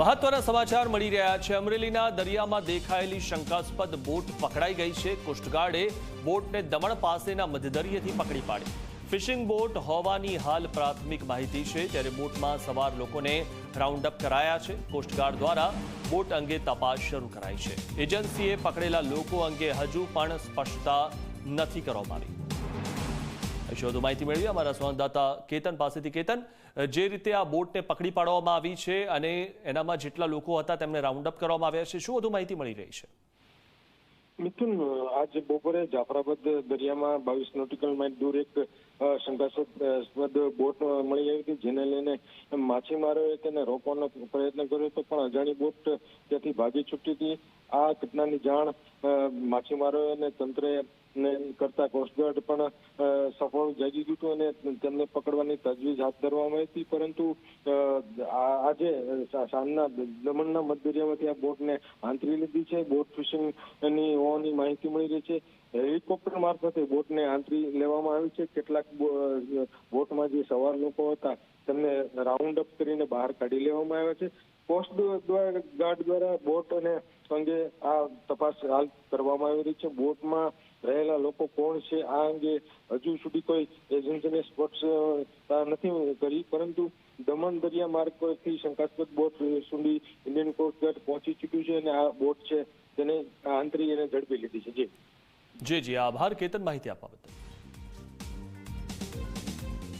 મહત્વના સમાચાર મળી રહ્યા છે. અમરેલીના દરિયામાં દેખાયેલી શંકાસ્પદ બોટ પકડાઈ ગઈ છે. કોસ્ટગાર્ડે બોટને દમણ પાસેના મધદરિયેથી પકડી પાડી. ફિશિંગ બોટ હોવાની હાલ પ્રાથમિક માહિતી છે. ત્યારે બોટમાં સવાર લોકોને રાઉન્ડ અપ કરાયા છે. કોસ્ટગાર્ડ દ્વારા બોટ અંગે તપાસ શરૂ કરાઈ છે. એજન્સીએ પકડેલા લોકો અંગે હજુ પણ સ્પષ્ટતા નથી કરવામાં આવી. વિશે માહિતી મેળવી અમારા સંવાદદાતા કેતન પાસેથી. કેતન જે રીતે આ બોટને પકડી પાડવામાં આવી છે અને એનામાં જેટલા લોકો હતા તેમને રાઉન્ડ કરવામાં આવ્યા છે, શું વધુ માહિતી મળી રહી છે? મિથુન આજ બપોરે જાફરાબાદ દરિયામાં બાવીસ નોટિકલ માઇલ દૂર એક શંકાસ્પદ બોટ મળી આવી હતી, જેને લઈને માછીમારોએ તેને રોકવાનો પ્રયત્ન કર્યો હતો, પણ અજાણી બોટ ત્યાંથી ભાગી છૂટી હતી. આ ઘટનાની જાણ માછીમારોને તંત્રે કરતા કોસ્ટગાર્ડ પણ સફળ જાગી ગયું અને તેમને પકડવાની તજવીજ હાથ ધરવામાં આવી હતી. પરંતુ આજે સાંજના દમણના મધદરિયામાંથી આ બોટને આંતરી લીધી છે. બોટ ફિશિંગની હોવાની માહિતી મળી રહી છે. હેલિકોપ્ટર મારફતે બોટને આંતરી લેવામાં આવી છે. કેટલાક બોટમાં જે સવાર લોકો હતા તેમને રાઉન્ડ અપ કરીને બહાર કાઢી લેવામાં આવ્યા છે. કોસ્ટ ગાર્ડ દ્વારા બોટ અને અંગે આ તપાસ હાલ કરવામાં આવી રહી છે. બોટમાં રહેલા લોકો કોણ છે? આ અંગે હજુ સુધી કોઈ એજન્સીને સ્પષ્ટતા નથી કરી. પરંતુ દમણ દરિયા માર્ગ પરથી શંકાસ્પદ બોટ સુધી ઇન્ડિયન કોસ્ટગાર્ડ પહોંચી ચૂક્યું છે અને આ બોટ છે તેને આંતરી અને ઝડપી લીધી છે. જી. જી જી. આભાર. કેતન, માહિતી આપવા બદલ.